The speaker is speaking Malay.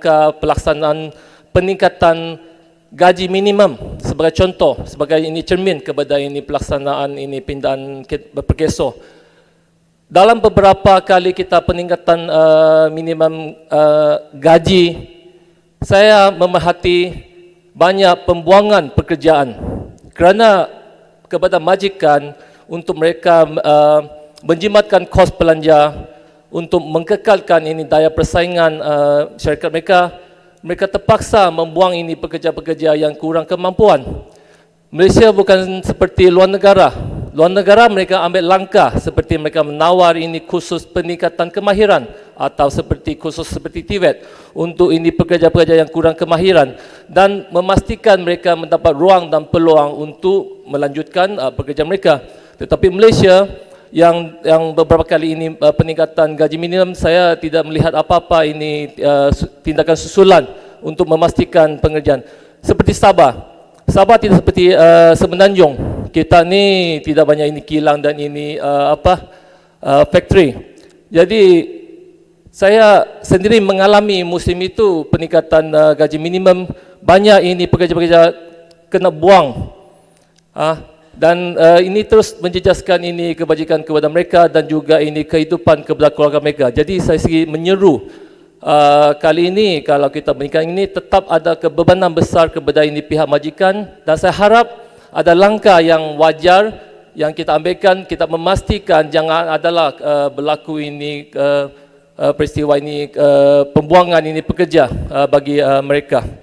ke pelaksanaan peningkatan gaji minimum sebagai contoh sebagai ini cermin kepada ini pelaksanaan ini pindahan ke- berperkeso dalam beberapa kali kita peningkatan uh, minimum uh, gaji saya memerhati banyak pembuangan pekerjaan. Kerana kepada majikan untuk mereka uh, menjimatkan kos belanja untuk mengkekalkan ini daya persaingan uh, syarikat mereka mereka terpaksa membuang ini pekerja-pekerja yang kurang kemampuan Malaysia bukan seperti luar negara. Luar negara mereka ambil langkah seperti mereka menawar ini khusus peningkatan kemahiran atau seperti khusus seperti TVET untuk ini pekerja-pekerja yang kurang kemahiran dan memastikan mereka mendapat ruang dan peluang untuk melanjutkan uh, pekerjaan mereka. Tetapi Malaysia yang yang beberapa kali ini uh, peningkatan gaji minimum saya tidak melihat apa-apa ini uh, tindakan susulan untuk memastikan pengerjaan. Seperti Sabah, Sabah tidak seperti uh, Semenanjung. Kita ni tidak banyak ini kilang dan ini uh, apa uh, factory. Jadi saya sendiri mengalami musim itu peningkatan uh, gaji minimum banyak ini pekerja-pekerja kena buang. Ah dan uh, ini terus menjejaskan ini kebajikan kepada mereka dan juga ini kehidupan kepada keluarga mereka. Jadi saya segi menyeru uh, kali ini kalau kita meningkat ini tetap ada kebebanan besar kepada ini pihak majikan dan saya harap ada langkah yang wajar yang kita ambilkan kita memastikan jangan adalah uh, berlaku ini uh, uh, peristiwa ini uh, pembuangan ini pekerja uh, bagi uh, mereka.